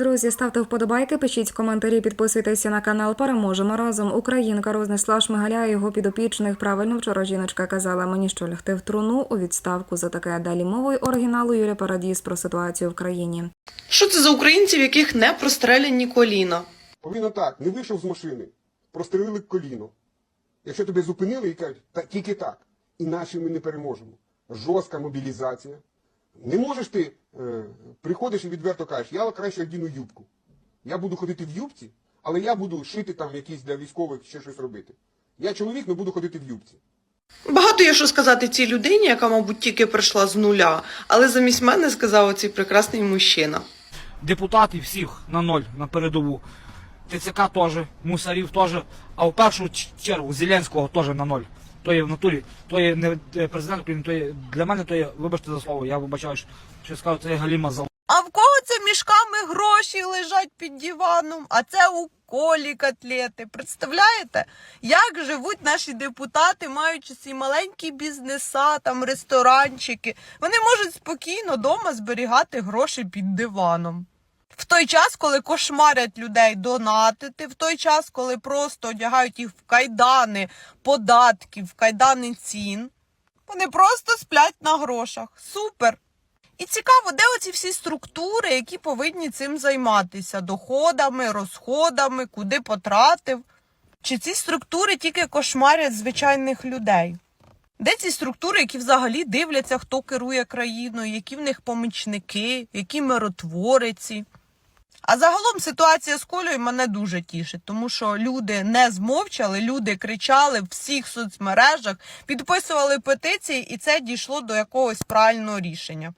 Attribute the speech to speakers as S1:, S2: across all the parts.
S1: Друзі, ставте вподобайки, пишіть коментарі, підписуйтеся на канал. Переможемо разом. Українка рознесла шмигаля і його підопічних. Правильно вчора жіночка казала мені, що лягти в труну у відставку за таке. Далі мовою оригіналу Юрія Парадіс про ситуацію в країні.
S2: Що це за українці, в яких не простреляні коліна?
S3: Повинно так, не вийшов з машини, прострелили коліно. Якщо тебе зупинили і кажуть, та тільки так, іначе ми не переможемо. Жорстка мобілізація. Не можеш ти, е, приходиш і відверто кажеш, я краще одіну юбку. Я буду ходити в юбці, але я буду шити там якісь для військових ще щось робити. Я чоловік, але буду ходити в юбці.
S2: Багато є що сказати цій людині, яка, мабуть, тільки прийшла з нуля, але замість мене сказав оцей прекрасний мужчина.
S4: депутатів всіх на ноль на передову. ТЦК теж, мусарів теж, а в першу чергу Зеленського теж на ноль. То є в натурі, то є не е, президент України, то є для мене то є, вибачте за слово, я вибачаю, що, скажу, це є галіма за
S5: А в кого це мішками гроші лежать під диваном, а це у колі котлети. Представляєте, як живуть наші депутати, маючи ці маленькі бізнеса, там ресторанчики. Вони можуть спокійно вдома зберігати гроші під диваном. В той час, коли кошмарять людей донатити, в той час, коли просто одягають їх в кайдани податків, в кайдани цін, вони просто сплять на грошах. Супер! І цікаво, де оці всі структури, які повинні цим займатися доходами, розходами, куди потратив. Чи ці структури тільки кошмарять звичайних людей? Де ці структури, які взагалі дивляться, хто керує країною, які в них помічники, які миротвореці? А загалом ситуація з Колею мене дуже тішить, тому що люди не змовчали, люди кричали в всіх соцмережах, підписували петиції, і це дійшло до якогось правильного рішення.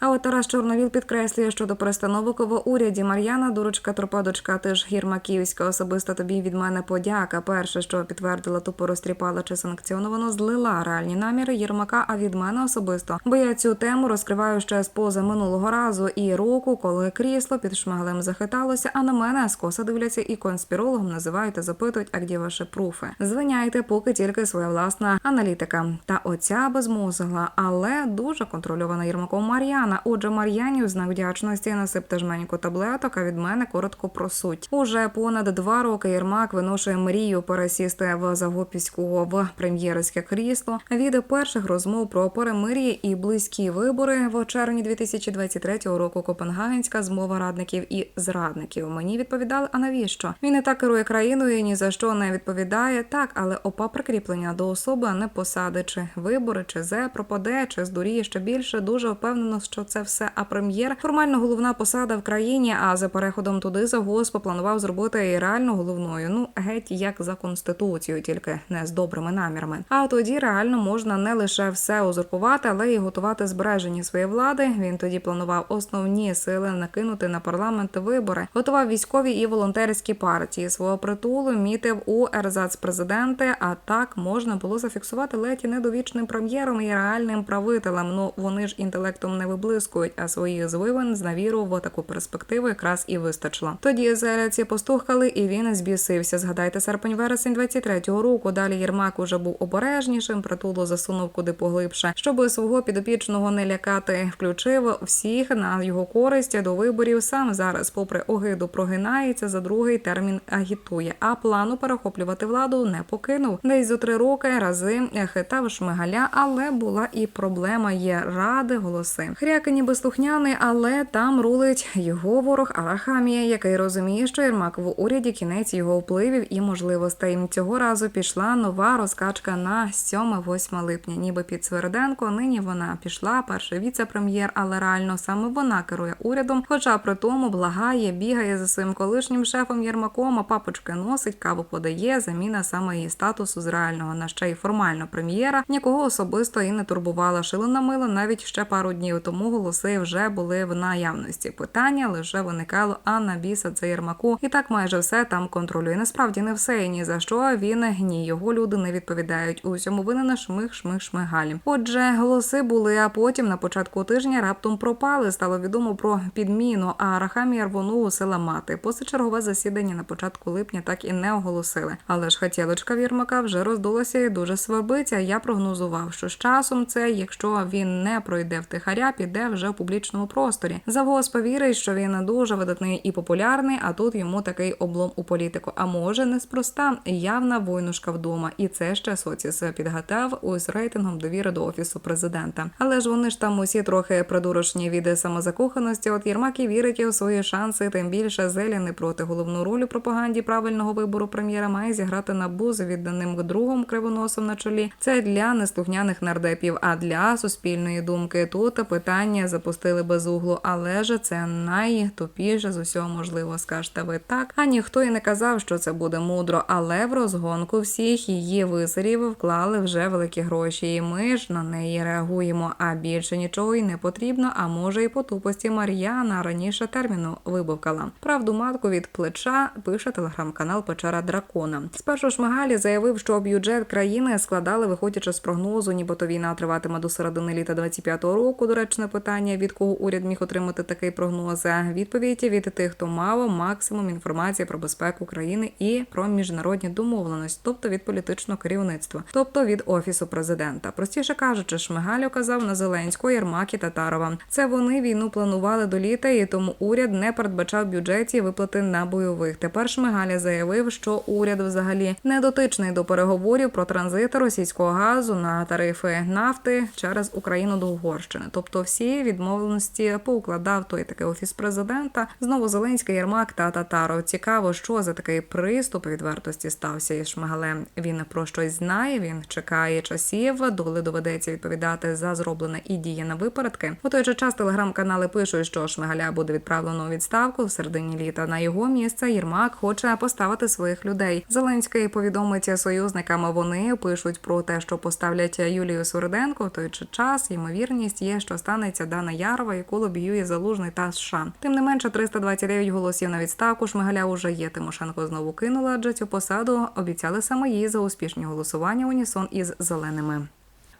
S1: А от Тарас Чорновіл підкреслює, що до перестановок в уряді Мар'яна, дурочка, тропадочка, ти ж Гірмаківська, особисто тобі від мене подяка. Перше, що підтвердила, тупо розтріпала чи санкціоновано, злила реальні наміри Єрмака, а від мене особисто. Бо я цю тему розкриваю ще з поза минулого разу і року, коли крісло під шмаглем захиталося, а на мене скоса дивляться і конспірологом називають та запитують, а де ваші пруфи. Звиняйте, поки тільки своя власна аналітика. Та оця безмозгла, але дуже контрольована Єрмаком Мар'яна. Отже, Мар'яні у знак вдячності насипте жменьку таблеток, а від мене коротко про суть. Уже понад два роки Єрмак виношує мрію пересісти в Загопіського в прем'єрське крісло. Від перших розмов про перемир'я і близькі вибори в червні 2023 року. Копенгагенська змова радників і зрадників. Мені відповідали, а навіщо? Він і так керує країною ні за що не відповідає. Так, але опа прикріплення до особи, не посади, чи вибори, чи зе пропаде, чи здуріє ще більше. Дуже впевнено, що це все. А прем'єр формально головна посада в країні. А за переходом туди завгосп планував зробити і реально головною. Ну геть як за конституцією, тільки не з добрими намірами. А тоді реально можна не лише все узурпувати, але й готувати збереження своєї влади. Він тоді планував основні сили накинути на парламент вибори, готував військові і волонтерські партії свого притулу, мітив у ерзац президенти. А так можна було зафіксувати ледь недовічним прем'єром і реальним правителем. Ну вони ж інтелектом не виблискують, а своїх звивин з навіру в таку перспективу якраз і вистачило. Тоді зеляці постухали, і він збісився. Згадайте серпень вересень 23-го року. Далі Єрмак уже був обережнішим, притулу засунув куди поглибше, щоб свого підопічного не лякати. Включив всіх на його користь до виборів. Сам зараз, попри огиду, прогинається за другий термін агітує. А плану перехоплювати владу не покинув. Десь за три роки рази хитав шмигаля, але була і проблема. Є ради, голоси. Хряки ніби слухняний, але там рулить його ворог Арахамія, який розуміє, що Єрмак в уряді кінець його впливів і можливостей. Цього разу пішла нова розкачка на 7-8 липня. Ніби під Сверденко. Нині вона пішла, перший віце-прем'єр, але реально саме вона керує урядом. Хоча при тому благає, бігає за своїм колишнім шефом Єрмаком, а папочки носить, каву подає. Заміна саме її статусу з реального на ще й формально прем'єра. Нікого особисто і не турбувала. Шило на мило навіть ще пару днів тому голоси вже були в наявності. Питання лише виникало, а на біса це Єрмаку. І так майже все там контролює. Насправді не все і ні за що він ні його люди не відповідають. У всьому винен шмих, шмих, шмигаль. Отже, голоси були, а потім на початку тижня раптом пропали. Стало відомо про підміну. А Рахамія рвонув села мати. Позачергове засідання на початку липня так і не оголосили. Але ж хотілочка Вірмака вже роздулася і дуже свербиться. Я прогнозував, що з часом це, якщо він не пройде втихаря, піде йде вже в публічному просторі. Завгосп вірить, що він дуже видатний і популярний, а тут йому такий облом у політику. А може неспроста явна войнушка вдома, і це ще соціс підгадав ось рейтингом довіри до офісу президента. Але ж вони ж там усі трохи придурочні від самозакоханості. От Єрмак і вірить у свої шанси. Тим більше Зеля не проти головну роль у пропаганді правильного вибору прем'єра має зіграти набу з відданим другом кривоносом на чолі. Це для неслухняних нардепів, а для суспільної думки тут питання запустили без углу, але ж це найтупіше з усього можливо. Скажете ви так. А ніхто і не казав, що це буде мудро, але в розгонку всіх її висерів вклали вже великі гроші, і ми ж на неї реагуємо. А більше нічого й не потрібно. А може, і по тупості Мар'яна раніше терміну вибавкала. Правду матку від плеча пише телеграм-канал Печера Дракона. Спершу Шмигалі заявив, що бюджет країни складали, виходячи з прогнозу, нібито війна триватиме до середини літа 25-го року. Доречне питання, від кого уряд міг отримати такий прогноз. Відповідь від тих, хто мав максимум інформації про безпеку країни і про міжнародні домовленості, тобто від політичного керівництва, тобто від офісу президента. Простіше кажучи, Шмигаль указав на Зеленського, Єрмак і Татарова. Це вони війну планували до літа, і тому уряд не передбачав бюджеті виплати на бойових. Тепер Шмигаля заявив, що уряд взагалі не дотичний до переговорів про транзит російського газу на тарифи нафти через Україну до Угорщини. Тобто всі відмовленості поукладав той такий офіс президента. Знову Зеленський, Єрмак та Татаров. Цікаво, що за такий приступ відвертості стався із Шмигалем. Він про щось знає. Він чекає часів, доли доведеться відповідати за зроблене і діє на випередки. У той же час телеграм-канали пишуть, що Шмигаля буде відправлено у відставку в середині літа. На його місце Єрмак хоче поставити своїх людей. Зеленський повідомить союзникам. Вони пишуть про те, що поставлять Юлію Сурденко. В той же час ймовірність є, що станеться Дана Ярова, яку лобіює залужний та США. Тим не менше, 329 голосів на відставку Шмигаля уже є. Тимошенко знову кинула, адже цю посаду обіцяли саме їй за успішні голосування унісон із зеленими.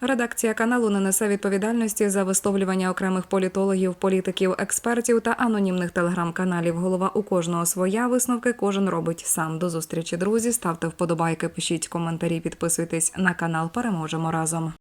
S1: Редакція каналу не несе відповідальності за висловлювання окремих політологів, політиків, експертів та анонімних телеграм-каналів. Голова у кожного своя висновки кожен робить сам. До зустрічі, друзі. Ставте вподобайки, пишіть коментарі, підписуйтесь на канал. Переможемо разом.